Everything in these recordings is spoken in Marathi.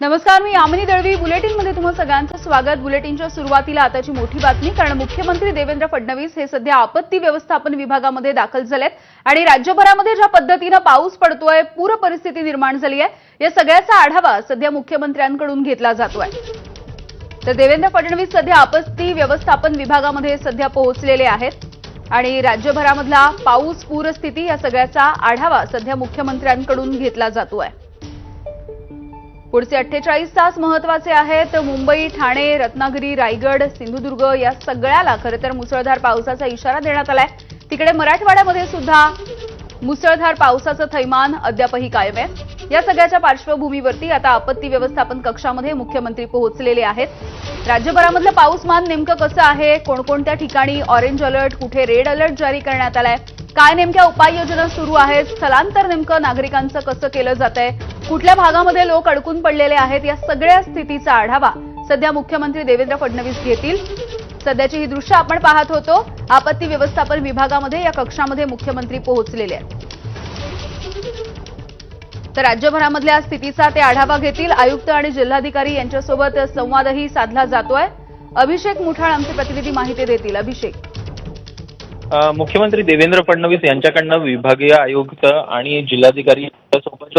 नमस्कार मी यामिनी दळवी. बुलेटिनमध्ये तुम्हा सगळ्यांचं स्वागत. बुलेटिनच्या सुरुवातीला आताची मोठी बातमी कारण मुख्यमंत्री देवेंद्र फडणवीस हे सध्या आपत्ती व्यवस्थापन विभागामध्ये दाखल झालेत आणि राज्यभरामध्ये ज्या पद्धतीनं पाऊस पडतोय पूर परिस्थिती निर्माण झाली आहे या सगळ्याचा आढावा सध्या मुख्यमंत्र्यांकडून घेतला जातोय. तर देवेंद्र फडणवीस सध्या आपत्ती व्यवस्थापन विभागामध्ये सध्या पोहोचलेले आहेत आणि राज्यभरामधला पाऊस पूरस्थिती या सगळ्याचा आढावा सध्या मुख्यमंत्र्यांकडून घेतला जातोय. पुढचे अठ्ठेचाळीस तास महत्त्वाचे आहेत. मुंबई ठाणे रत्नागिरी रायगड सिंधुदुर्ग या सगळ्याला खरं तर मुसळधार पावसाचा इशारा देण्यात आलाय. तिकडे मराठवाड्यामध्ये सुद्धा मुसळधार पावसाचं थैमान अद्यापही कायम आहे. या सगळ्याच्या पार्श्वभूमीवरती आता आपत्ती व्यवस्थापन कक्षामध्ये मुख्यमंत्री पोहोचलेले आहेत. राज्यभरामधलं पाऊसमान नेमकं कसं आहे? कोणकोणत्या ठिकाणी ऑरेंज अलर्ट कुठे रेड अलर्ट जारी करण्यात आलाय? काय नेमक्या उपाययोजना सुरू आहेत? स्थलांतर नेमकं नागरिकांचं कसं केलं जात आहे कुठल्या भागामध्ये लोक अडकून पडलेले आहेत? या सगळ्या स्थितीचा आढावा सध्या मुख्यमंत्री देवेंद्र फडणवीस घेतील. सध्याची ही दृश्य आपण पाहत होतो. आपत्ती व्यवस्थापन विभागामध्ये या कक्षामध्ये मुख्यमंत्री पोहोचलेले आहेत. तर राज्यभरामधल्या स्थितीचा ते आढावा घेतील. आयुक्त आणि जिल्हाधिकारी यांच्यासोबत संवादही साधला जातोय. अभिषेक मुठाळ आमचे प्रतिनिधी माहिती देतील. अभिषेक. मुख्यमंत्री देवेंद्र फडणवीस यांच्याकडनं विभागीय आयुक्त आणि जिल्हाधिकारी सोबत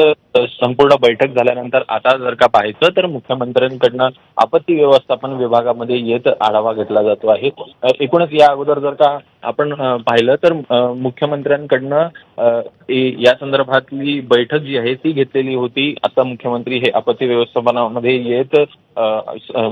संपूर्ण बैठक झाल्यानंतर आता जर का पाहायचं तर मुख्यमंत्र्यांकडनं आपत्ती व्यवस्थापन विभागामध्ये येत आढावा घेतला जातो आहे. एकूणच या अगोदर जर का आपण पाहिलं तर मुख्यमंत्र्यांकडनं या संदर्भातली बैठक जी आहे ती घेतलेली होती. आता मुख्यमंत्री हे आपत्ती व्यवस्थापनामध्ये येत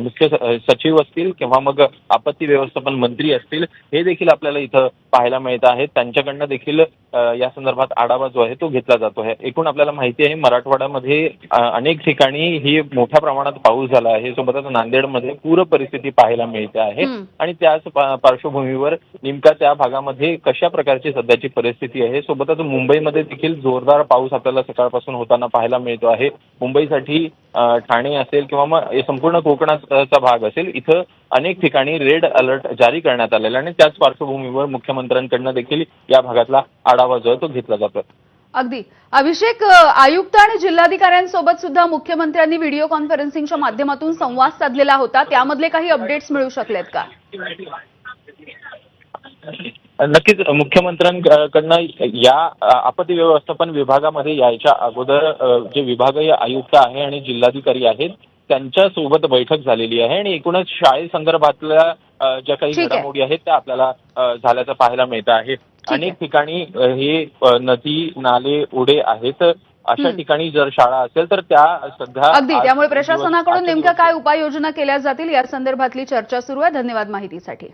मुख्य सचिव असतील किंवा मग आपत्ती व्यवस्थापन मंत्री असतील हे देखील आपल्याला इथं पाहायला मिळत आहेत त्यांच्याकडनं देखील या संदर्भात आढावा जो आहे तो घेतला जातो आहे. एकूण आपल्याला माहिती आहे मराठवाड्यामध्ये अनेक ठिकाणी ही मोठ्या प्रमाणात पाऊस झाला आहे. सोबतच नांदेडमध्ये पूर परिस्थिती पाहायला मिळते आहे. आणि त्याच पार्श्वभूमीवर नेमका त्या भागामध्ये कशा प्रकारची सध्याची परिस्थिती आहे? सोबतच मुंबईमध्ये देखील जोरदार पाऊस आपल्याला सकाळपासून होताना पाहायला मिळतो आहे. मुंबईसाठी ठाणे असेल किंवा मग संपूर्ण कोकणाचा भाग असेल इथं अनेक ठिकाणी रेड अलर्ट जारी करण्यात आलेला आणि त्याच पार्श्वभूमीवर मुख्यमंत्र्यांकडनं देखील या भागातला आढावा जो आहे तो घेतला जातो अगदी. अभिषेक आयुक्त आणि जिल्हाधिकाऱ्यांसोबत सुद्धा मुख्यमंत्र्यांनी व्हिडिओ कॉन्फरन्सिंगच्या माध्यमातून संवाद साधलेला होता. त्यामधले काही अपडेट्स मिळू शकलेत का? नक्कीच मुख्यमंत्र्यांकडनं या आपत्ती व्यवस्थापन विभागामध्ये यायच्या अगोदर जे विभागीय आयुक्त आहे आणि जिल्हाधिकारी आहेत त्यांच्यासोबत बैठक झालेली आहे आणि एकूणच शाळेसंदर्भातल्या ज्या काही. घडामोडी आहेत त्या आपल्याला झाल्याचं पाहायला मिळतं आहे. अनेक ठिकाणी हे नदी नाले ओढे आहेत. अशा. ठिकाणी जर शाळा असेल तर त्या सध्या अगदी त्यामुळे प्रशासनाकडून नेमक्या काय उपाययोजना केल्या जातील या संदर्भातली चर्चा सुरू आहे. धन्यवाद माहितीसाठी.